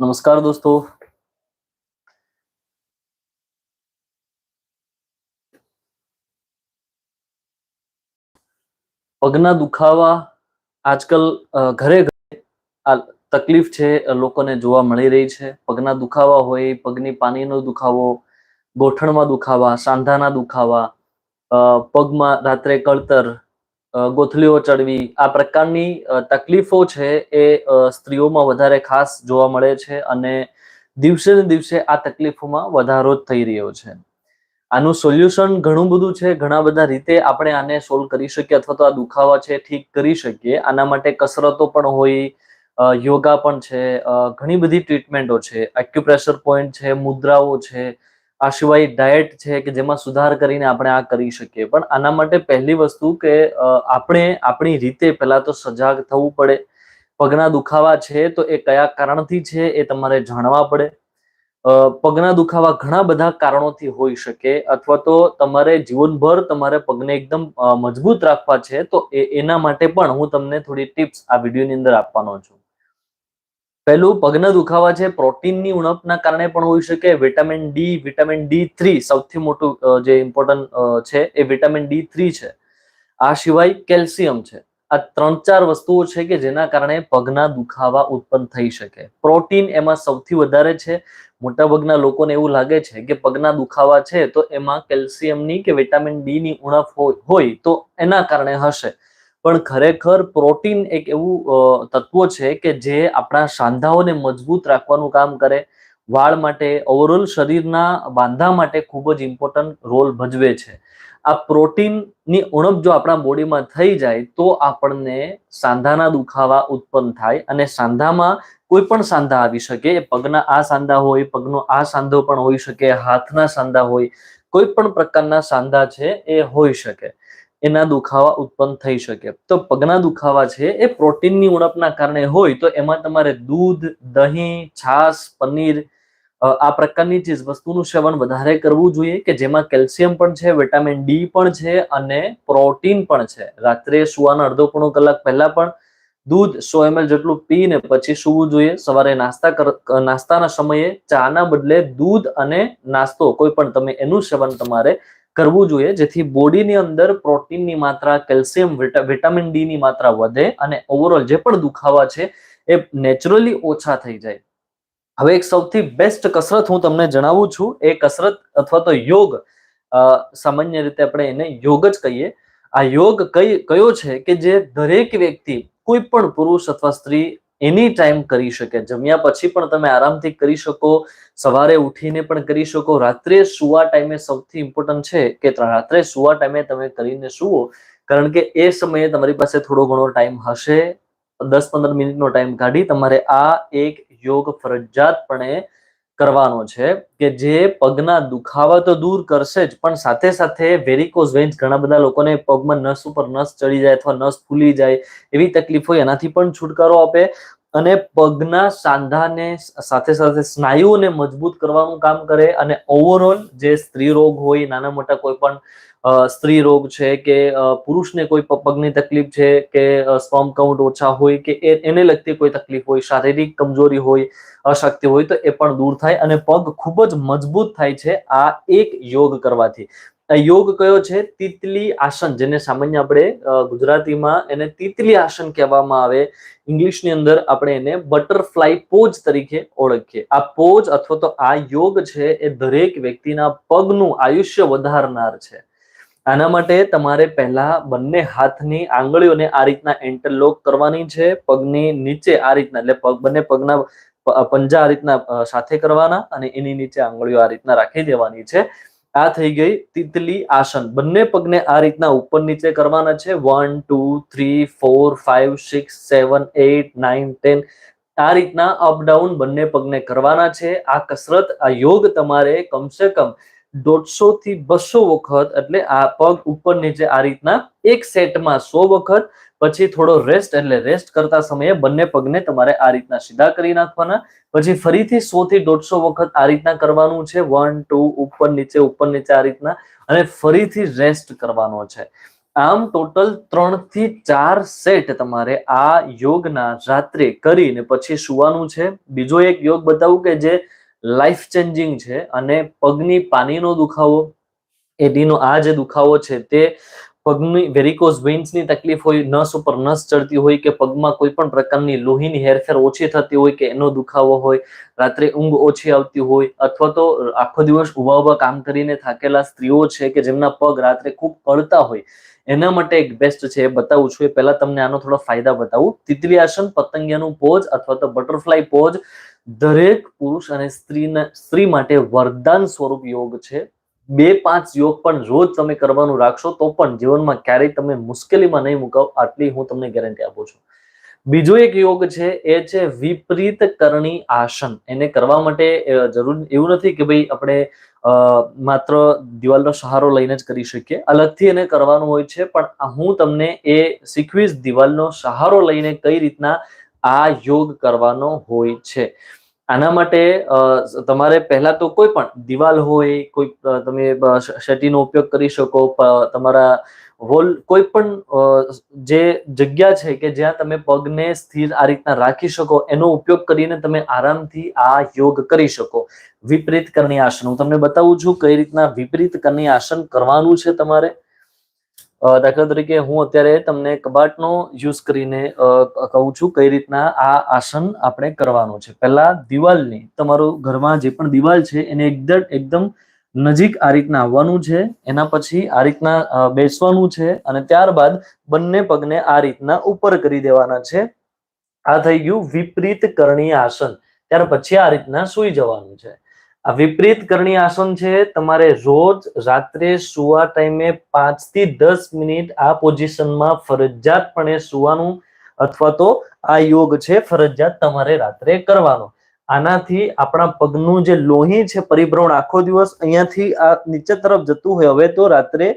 નમસ્કાર દોસ્તો. પગના દુખાવા આજકાલ ઘરે ઘરે તકલીફ છે લોકોને જોવા મળી રહી છે. પગના દુખાવા હોય, પગની પાણીનો દુખાવો, ગોઠણમાં દુખાવા, સાંધાના દુખાવા પગમાં રાત્રે કળતર ગોથલીઓ ચડવી, આ પ્રકારની તકલીફો છે એ સ્ત્રીઓમાં વધારે ખાસ જોવા મળે છે અને દિવસે ને દિવસે આ તકલીફોમાં વધારો જ થઈ રહ્યો છે. આનું સોલ્યુશન ઘણું બધું છે, ઘણા બધા રીતે આપણે આને સોલ્વ કરી શકીએ અથવા તો આ દુખાવા છે ઠીક કરી શકીએ. આના માટે કસરતો પણ હોય યોગા પણ છે ઘણી બધી ટ્રીટમેન્ટો છે એક્યુપ્રેશર પોઈન્ટ છે, મુદ્રાઓ છે આ સિવાય ડાયટ છે કે જેમાં સુધાર કરીને આપણે આ કરી શકીએ. પણ આના માટે પહેલી વસ્તુ કે આપણે આપણી રીતે પહેલા તો સજાગ થવું પડે. પગના દુખાવા છે તો એ કયા કારણથી છે એ તમારે જાણવા પડે. પગના દુખાવા ઘણા બધા કારણોથી હોઈ શકે અથવા તો તમારે જીવનભર તમારે પગને એકદમ મજબૂત રાખવા છે તો એના માટે પણ હું તમને થોડી ટિપ્સ આ વિડીયોની અંદર આપવાનો છું. પહેલું પગના દુખાવા છે, પ્રોટીનની ઉણપના કારણે પણ હોઈ શકે. Vitamin D vitamin D three સૌથી મોટું જે ઇમ્પોર્ટન્ટ છે, એ વિટામિન ડી થ્રી છે. આ સિવાય કેલ્શિયમ છે. આ ત્રણ ચાર વસ્તુઓ છે કે જેના કારણે પગના દુખાવા ઉત્પન્ન થઈ શકે. પ્રોટીન એમાં સૌથી વધારે છે. મોટાભાગના લોકોને એવું લાગે છે કે પગના દુખાવા છે, તો એમાં કેલ્શિયમની કે વિટામિન ડી ની ઉણપ હોય હોય તો એના કારણે હશે. પણ ખરેખર પ્રોટીન એક એવું તત્વ છે કે જે આપણા સાંધાઓને મજબૂત રાખવાનું કામ કરે. વાળ માટે ઓવરઓલ શરીરના બાંધા માટે ખૂબ જ ઇમ્પોર્ટન્ટ રોલ ભજવે છે. આ પ્રોટીનની ઉણપ જો આપણા બોડીમાં થઈ જાય તો આપણને સાંધાના દુખાવા ઉત્પન્ન થાય અને સાંધામાં કોઈ પણ સાંધા આવી શકે. પગના આ સાંધા હોય, પગનો આ સાંધો પણ હોઈ શકે, હાથના સાંધા હોય, કોઈ પણ પ્રકારના સાંધા છે એ હોઈ શકે. એના દુખાવા ઉત્પન્ન થઈ શકે. તો પગના દુખાવા છે એ પ્રોટીનની ઉણપના કારણે હોય તો એમાં તમારે દૂધ, દહીં, છાશ, પનીર આ પ્રકારની ચીજ વસ્તુનું સેવન વધારે કરવું જોઈએ કે જેમાં કેલ્શિયમ પણ છે, વિટામિન ડી પણ છે અને પ્રોટીન પણ છે. રાત્રે સુવાના અડધો પોણો કલાક પહેલા પણ દૂધ સો એમએલ જેટલું પીને પછી સૂવું જોઈએ. સવારે નાસ્તા નાસ્તાના સમયે ચાના બદલે દૂધ અને નાસ્તો કોઈ પણ તમે એનું સેવન તમારે કરવું જોઈએ, જેથી બોડીની અંદર પ્રોટીનની માત્રા, કેલ્શિયમ વિટામિન ડી ની માત્રા વધે અને ઓવરઓલ જે પણ દુખાવા છે, એ નેચરલી ઓછા થઈ જાય. હવે એક સૌથી બેસ્ટ કસરત હું તમને જણાવું છું, એ કસરત અથવા તો યોગ સામાન્ય રીતે આપણે એને યોગ જ કહીએ. આ યોગ કઈ, કયો છે કે જે દરેક વ્યક્તિ, કોઈ પણ પુરુષ અથવા સ્ત્રી એની ટાઈમ કરી શકે. જમ્યા પછી પણ તમે આરામથી કરી શકો. સવારે ઉઠીને પણ કરી શકો. રાત્રે સુવા ટાઈમે સૌથી ઇમ્પોર્ટન્ટ છે કે રાત્રે સુવા ટાઈમે તમે કરીને સુવો. કારણ કે એ સમયે તમારી પાસે થોડો ઘણો ટાઈમ હશે. દસ પંદર મિનિટનો ટાઈમ કાઢી તમારે આ એક યોગ ફરજિયાતપણે કરવાનો છે કે જે પગના દુખાવા તો દૂર કરશે જ, પણ સાથે સાથે વેરિકોઝ વેન્સ ઘણા બધા લોકોને પગમાં નસ ઉપર નસ ચડી જાય અથવા નસ ફૂલી જાય એવી તકલીફ હોય, એનાથી પણ છુટકારો આપે અને પગના સાંધાને સાથે સાથે સ્નાયુઓને મજબૂત કરવાનું કામ કરે અને ઓવરઓલ જે સ્ત્રી રોગ હોય, નાના મોટા કોઈ પણ સ્ત્રી રોગ છે કે પુરુષને કોઈ પગની તકલીફ છે કે સ્પર્મ કાઉન્ટ ઓછા હોય કે એને લગતી કોઈ તકલીફ હોય, શારીરિક કમજોરી હોય, અશક્તિ હોય તો એ પણ દૂર થાય અને પગ ખૂબ જ મજબૂત થાય છે આ એક યોગ કરવાથી. યોગ કયો છે? તિતલી આસન, જેને સામાન્ય આપણે ગુજરાતીમાં એને તિતલી આસન કહેવામાં આવે. ઇંગ્લિશની અંદર આપણે એને બટરફ્લાય પોજ તરીકે ઓળખીએ. આ પોજ અથવા તો આ યોગ છે એ દરેક વ્યક્તિના પગનું આયુષ્ય વધારનાર છે. આના માટે તમારે પહેલા બંને હાથની આંગળીઓને આ રીતના એન્ટરલોક કરવાની છે. પગની નીચે આ રીતના, એટલે પગ, બંને પગના પંજા આ રીતના સાથે કરવાના અને એની નીચે આંગળીઓ આ રીતના રાખી દેવાની છે. આ થઈ ગઈ તિતલી આસન. બંને પગને આ રીતના ઉપર નીચે કરવાના છે. One, two, three, four five six, seven eight nine, ten. આ રીતના અપડાઉન બંને પગને કરવાના છે. આ કસરત, આ યોગ તમારે કમસે કમ દોઢસો થી બસો વખત એટલે આ પગ ઉપર નીચે આ રીતના એક સેટમાં સો વખત, પછી થોડો રેસ્ટ એટલે રેસ્ટ કરતા સમયે બંને પગને તમારે આ રીતના સીધા કરી નાખવાના. પછી ફરીથી સો થી દોઢસો વખત આ રીતના કરવાનું છે. વન ટુ ઉપર નીચે ઉપર નીચે આ રીતના. અને ફરીથી રેસ્ટ કરવાનો છે. આમ ટોટલ ત્રણથી ચાર સેટ તમારે આ યોગના રાત્રે કરીને પછી સુવાનું છે. બીજો એક યોગ બતાવું કે જે લાઈફ ચેન્જિંગ છે અને પગની પાનીનો દુખાવો એડીનો આ જે દુખાવો છે તે પગની વેરિકોઝ વેઇન્સની તકલીફ હોય, નસ ઉપર નસ ચડતી હોય કે પગમાં કોઈ પણ પ્રકારની લોહીની હેરફેર ઓછી થતી હોય કે એનો દુખાવો હોય, રાત્રે ઊંઘ ઓછી આવતી હોય અથવા તો આખો દિવસ ઊભા ઊભા કામ કરીને થાકેલા સ્ત્રીઓ છે કે જેમના પગ રાત્રે ખૂબ પડતા હોય, એના માટે એક બેસ્ટ છે, એ બતાવું છું. એ પહેલા તમને આનો થોડો ફાયદા બતાવું. તિતલી આસન પતંગિયાનું પોઝ અથવા તો બટરફ્લાય પોઝ દરેક પુરુષ અને સ્ત્રીના સ્ત્રી માટે વરદાન સ્વરૂપ યોગ છે. બે પાંચ યોગ પણ રોજ તમે કરવાનું રાખશો તો પણ જીવનમાં ક્યારેય તમે મુશ્કેલીમાં નહીં મુકાવ આટલી હું તમને ગેરંટી આપું છું. બીજો એક યોગ છે એ છે વિપરીત કરણી આસન. એને કરવા માટે જરૂર એવું નથી કે ભાઈ આપણે માત્ર દિવાલનો સહારો લઈને જ કરી શકીએ. અલગથી એને કરવાનું હોય છે, પણ હું તમને એ શીખવીશ દિવાલનો સહારો લઈને કઈ રીતના આ યોગ કરવાનો હોય છે. આના માટે તમારે પહેલા તો કોઈ પણ દિવાલ હોય, કોઈ તમે શટીનો ઉપયોગ કરી શકો તમારા વોલ, કોઈ પણ જે જગ્યા છે કે જ્યાં તમે પગને સ્થિર આ રીતના રાખી શકો, એનો ઉપયોગ કરીને તમે આરામથી આ યોગ કરી શકો. વિપરીત કરણી આસન હું તમને બતાવું છું કઈ રીતના વિપરીત કરણી આસન કરવાનું છે તમારે. દાખલા તરીકે હું અત્યારે તમને કબાટનો યુઝ કરીને કહું છું કઈ રીતના આ આસન આપણે કરવાનું છે. પહેલા દિવાલની, તમારું ઘરમાં જે પણ દિવાલ છે એને એકદમ એકદમ નજીક આ રીતના આવવાનું છે. એના પછી આ રીતના બેસવાનું છે અને ત્યારબાદ બંને પગને આ રીતના ઉપર કરી દેવાના છે. આ થઈ ગયું વિપરીત કરણી આસન. ત્યાર પછી આ રીતના સૂઈ જવાનું છે. આ વિપરીત કરણી આસન છે, તમારે રોજ રાત્રે સુવા ટાઈમે પાંચથી દસ મિનિટ આ પોઝિશનમાં ફરજિયાતપણે સુવાનું અથવા તો આ યોગ છે, ફરજિયાત તમારે રાત્રે કરવાનો. આનાથી આપણા પગનું જે લોહી છે, પરિભ્રમણ આખો દિવસ અહીંયાથી આ નીચે તરફ જતું હોય, હવે તો રાત્રે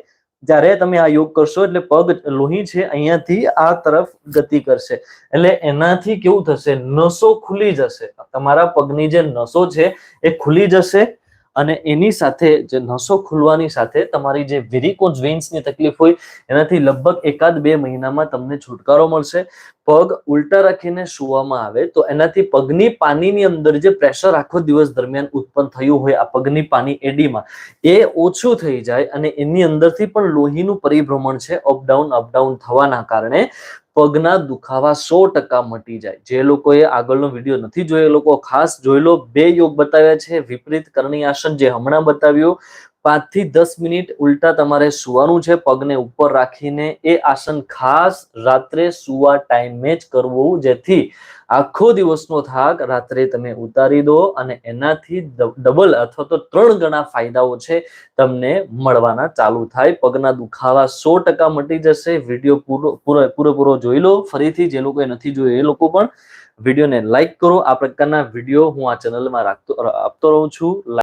જ્યારે તમે આ યોગ કરશો એટલે પગ લોહી છે અહીંયાથી આ તરફ ગતિ કરશે. એટલે એનાથી કેવું થશે? નસો ખુલી જશે. તમારા પગની જે નસો છે એ ખુલી જશે. અને એની સાથે જે નસો ખુલવાની સાથે તમારી જે વેરિકોઝ વેન્સની તકલીફ હોય, એનાથી લગભગ એકાદ બે મહિનામાં તમને છુટકારો મળશે. પગ ઉલટા રાખીને સુવામાં આવે તો એનાથી પગની પાણીની અંદર જે પ્રેશર આખો દિવસ દરમિયાન ઉત્પન્ન થયું હોય આ પગની પાણી એડીમાં, એ ઓછું થઈ જાય અને એની અંદરથી પણ લોહીનું પરિભ્રમણ છે અપડાઉન અપડાઉન થવાના કારણે. પગના દુખાવા સો ટકા મટી જાય. જે લોકોએ આગળનો વીડિયો નથી જોયો, એ લોકો ખાસ જોઈ લો. બે યોગ બતાવ્યા છે. વિપરીત કરણી આસન જે હમણાં બતાવ્યું પાંચથી દસ મિનિટ ઉલટા તમારે સુવાનું છે, પગને ઉપર રાખીને એ આસન ખાસ રાત્રે સુવા ટાઈમે જ કરવું, જેથી આખો દિવસનો થાક રાત્રે તમે ઉતારી દો અને એનાથી ડબલ અથવા તો ત્રણ ગણા ફાયદાઓ છે તમને મળવાના ચાલુ થાય. પગના દુખાવા સો ટકા મટી જશે. વીડિયો પૂરો પૂરો, પૂરેપૂરો જોઈ લો. ફરીથી જે લોકોએ નથી જોયો, એ લોકો પણ વિડીયોને લાઈક કરો. આ પ્રકારના વીડિયો હું આ ચેનલમાં રાખતો, આપતો રહું છું.